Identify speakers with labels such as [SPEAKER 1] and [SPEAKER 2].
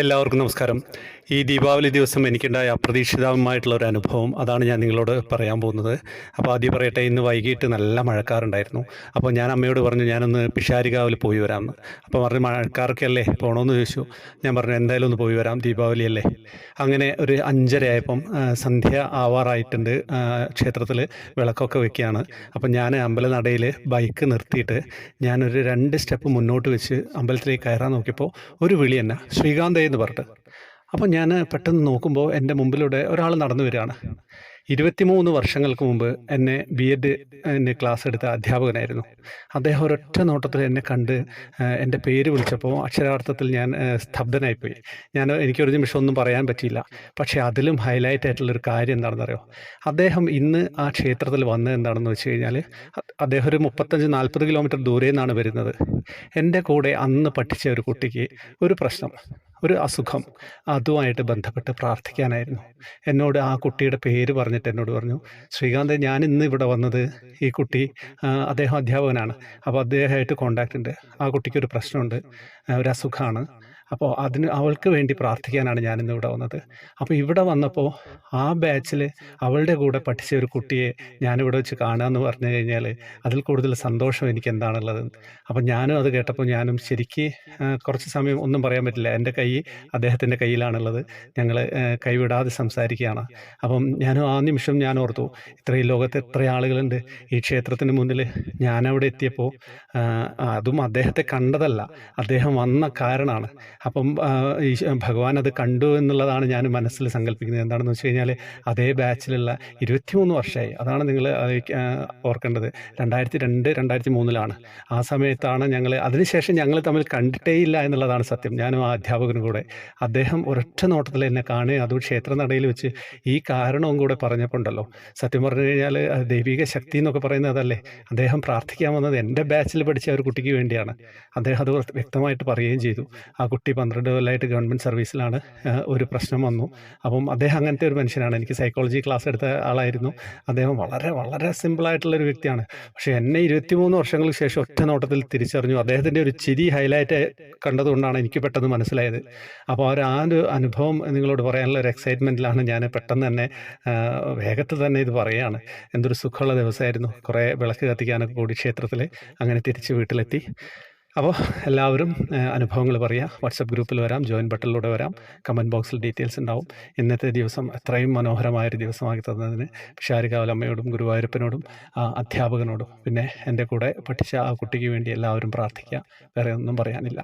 [SPEAKER 1] എല്ലാവർക്കും നമസ്കാരം. ഈ ദീപാവലി ദിവസം എനിക്കുണ്ടായ അപ്രതീക്ഷിതമായിട്ടുള്ള ഒരു അനുഭവം അതാണ് ഞാൻ നിങ്ങളോട് പറയാൻ പോകുന്നത്. അപ്പോൾ ആദ്യം പറയട്ടെ ഇന്ന് വൈകിട്ട് നല്ല മഴക്കാറുണ്ടായിരുന്നു. അപ്പോൾ ഞാൻ അമ്മയോട് പറഞ്ഞു ഞാനൊന്ന് പിഷാരികാവിൽ പോയി വരാമെന്ന്. അപ്പോൾ പറഞ്ഞു മഴക്കാർക്ക് അല്ലേ പോകണമെന്ന് ചോദിച്ചു. ഞാൻ പറഞ്ഞു എന്തായാലും ഒന്ന് പോയി വരാം ദീപാവലി അല്ലേ അങ്ങനെ ഒരു അഞ്ചരയായപ്പം സന്ധ്യ ആവാറായിട്ടുണ്ട് ക്ഷേത്രത്തിൽ വിളക്കൊക്കെ വെക്കുകയാണ്. അപ്പോൾ ഞാൻ അമ്പലനടയിൽ ബൈക്ക് നിർത്തിയിട്ട് ഞാനൊരു രണ്ട് സ്റ്റെപ്പ് മുന്നോട്ട് വെച്ച് അമ്പലത്തിലേക്ക് കയറാൻ നോക്കിയപ്പോൾ ഒരു വിളി തന്നെ. ശ്രീകാന്ത എന്ന് പറഞ്ഞിട്ട്. അപ്പോൾ ഞാൻ പെട്ടെന്ന് നോക്കുമ്പോൾ എന്റെ മുമ്പിലൂടെ ഒരാൾ നടന്നു വരികയാണ്. ഇരുപത്തിമൂന്ന് വർഷങ്ങൾക്ക് മുമ്പ് എന്നെ ബി എഡ് ക്ലാസ് എടുത്ത അധ്യാപകനായിരുന്നു. അദ്ദേഹം ഒരൊറ്റ നോട്ടത്തിൽ എന്നെ കണ്ട് എന്റെ പേര് വിളിച്ചപ്പോൾ അക്ഷരാർത്ഥത്തിൽ ഞാൻ സ്തബ്ധനായിപ്പോയി. ഞാൻ എനിക്കൊരു നിമിഷം ഒന്നും പറയാൻ പറ്റിയില്ല. പക്ഷേ അതിലും ഹൈലൈറ്റ് ആയിട്ടുള്ളൊരു കാര്യം എന്താണെന്നറിയോ? അദ്ദേഹം ഇന്ന് ആ ക്ഷേത്രത്തിൽ വന്നത് എന്താണെന്ന് വെച്ച് കഴിഞ്ഞാൽ അദ്ദേഹം ഒരു മുപ്പത്തഞ്ച് നാൽപ്പത് കിലോമീറ്റർ ദൂരെ നിന്നാണ് വരുന്നത്. എന്റെ കൂടെ അന്ന് പഠിച്ച ഒരു കുട്ടിക്ക് ഒരു പ്രശ്നം. ഒരു അസുഖം. അതുമായിട്ട് ബന്ധപ്പെട്ട് പ്രാർത്ഥിക്കാനായിരുന്നു. എന്നോട് ആ കുട്ടിയുടെ പേര് പറഞ്ഞിട്ട് എന്നോട് പറഞ്ഞു ശ്രീകാന്ത് ഞാൻ ഇന്ന് ഇവിടെ വന്നത് ഈ കുട്ടി അദ്ദേഹം അധ്യാപകനാണ്. അപ്പോൾ അദ്ദേഹമായിട്ട് കോണ്ടാക്റ്റ് ഉണ്ട്. ആ കുട്ടിക്കൊരു പ്രശ്നമുണ്ട് ഒരു അസുഖമാണ്. അപ്പോൾ അതിന് അവൾക്ക് വേണ്ടി പ്രാർത്ഥിക്കാനാണ് ഞാനിന്ന് ഇവിടെ വന്നത്. അപ്പോൾ ഇവിടെ വന്നപ്പോൾ ആ ബാച്ചിൽ അവളുടെ കൂടെ പഠിച്ച ഒരു കുട്ടിയെ ഞാനിവിടെ വെച്ച് കാണുക എന്ന് പറഞ്ഞു കഴിഞ്ഞാൽ അതിൽ കൂടുതൽ സന്തോഷം എനിക്ക് എന്താണുള്ളത് അപ്പോൾ ഞാനും അത് കേട്ടപ്പോൾ ഞാനും ശരിക്ക് കുറച്ച് സമയം ഒന്നും പറയാൻ പറ്റില്ല. എന്റെ കൈ അദ്ദേഹത്തിന്റെ കയ്യിലാണുള്ളത്. ഞങ്ങൾ കൈവിടാതെ സംസാരിക്കുകയാണ്. അപ്പം ഞാനും ആ നിമിഷം ഞാൻ ഓർത്തു ഇത്രയും ലോകത്ത് എത്ര ആളുകളുണ്ട്. ഈ ക്ഷേത്രത്തിന് മുന്നിൽ ഞാനവിടെ എത്തിയപ്പോൾ അതും അദ്ദേഹത്തെ കണ്ടതല്ല. അദ്ദേഹം വന്ന കാരണമാണ് അപ്പം ഈ ഭഗവാൻ അത് കണ്ടു എന്നുള്ളതാണ് ഞാൻ മനസ്സിൽ സങ്കല്പിക്കുന്നത് എന്താണെന്ന് വെച്ച് കഴിഞ്ഞാൽ അതേ ബാച്ചിലുള്ള ഇരുപത്തിമൂന്ന് വർഷമായി അതാണ് നിങ്ങൾ ഓർക്കേണ്ടത് രണ്ടായിരത്തി രണ്ട് രണ്ടായിരത്തി മൂന്നിലാണ് ആ സമയത്താണ് ഞങ്ങൾ അതിനുശേഷം ഞങ്ങൾ തമ്മിൽ കണ്ടിട്ടേ ഇല്ല എന്നുള്ളതാണ് സത്യം. ഞാനും ആ അധ്യാപകനും കൂടെ. അദ്ദേഹം ഒരൊറ്റ നോട്ടത്തിൽ എന്നെ കാണുകയും അതും ക്ഷേത്രനടയിൽ വെച്ച് ഈ കാരണവും കൂടെ പറഞ്ഞപ്പോൾ ഉണ്ടല്ലോ സത്യം പറഞ്ഞു കഴിഞ്ഞാൽ ദൈവിക ശക്തി എന്നൊക്കെ പറയുന്നത് അതല്ലേ. അദ്ദേഹം പ്രാർത്ഥിക്കാൻ വന്നത് എന്റെ ബാച്ചിൽ പഠിച്ച ഒരു കുട്ടിക്ക് വേണ്ടിയാണ്. അദ്ദേഹം അത് വ്യക്തമായിട്ട് പറയുകയും ചെയ്തു. ആ കുട്ടി പന്ത്രണ്ട് കൊല്ലമായിട്ട് ഗവൺമെന്റ് സർവീസിലാണ് ഒരു പ്രശ്നം വന്നു. അപ്പം അദ്ദേഹം അങ്ങനത്തെ ഒരു മനുഷ്യനാണ്. എനിക്ക് സൈക്കോളജി ക്ലാസ് എടുത്ത ആളായിരുന്നു. അദ്ദേഹം വളരെ വളരെ സിമ്പിളായിട്ടുള്ളൊരു വ്യക്തിയാണ്. പക്ഷേ എന്നെ ഇരുപത്തിമൂന്ന് വർഷങ്ങൾക്ക് ശേഷം ഒറ്റ നോട്ടത്തിൽ തിരിച്ചറിഞ്ഞു. അദ്ദേഹത്തിന്റെ ഒരു ചിരി ഹൈലൈറ്റ് കണ്ടതുകൊണ്ടാണ് എനിക്ക് പെട്ടെന്ന് മനസ്സിലായത്. അപ്പോൾ ആ ഒരു അനുഭവം നിങ്ങളോട് പറയാനുള്ള ഒരു എക്സൈറ്റ്മെന്റിലാണ് ഞാൻ പെട്ടെന്ന് തന്നെ വേഗത്തിൽ തന്നെ ഇത് പറയുകയാണ്. എന്തൊരു സുഖമുള്ള ദിവസമായിരുന്നു. കുറേ വിളക്ക് കത്തിക്കാനൊക്കെ കൂടി ക്ഷേത്രത്തിൽ അങ്ങനെ തിരിച്ച് വീട്ടിലെത്തി. അപ്പോൾ എല്ലാവരും അനുഭവങ്ങൾ പറയുക. വാട്സപ്പ് ഗ്രൂപ്പിൽ വരാം ജോയിൻ ബട്ടണിലൂടെ വരാം. കമന്റ് ബോക്സിൽ ഡീറ്റെയിൽസ് ഉണ്ടാവും. ഇന്നത്തെ ദിവസം എത്രയും മനോഹരമായൊരു ദിവസമാക്കി തന്നതിന് ഷാരികാവലമ്മയോടും ഗുരുവായൂരപ്പനോടും അധ്യാപകനോടും പിന്നെ എന്റെ കൂടെ പഠിച്ച ആ കുട്ടിക്ക് വേണ്ടി എല്ലാവരും പ്രാർത്ഥിക്കുക. വേറെ ഒന്നും പറയാനില്ല.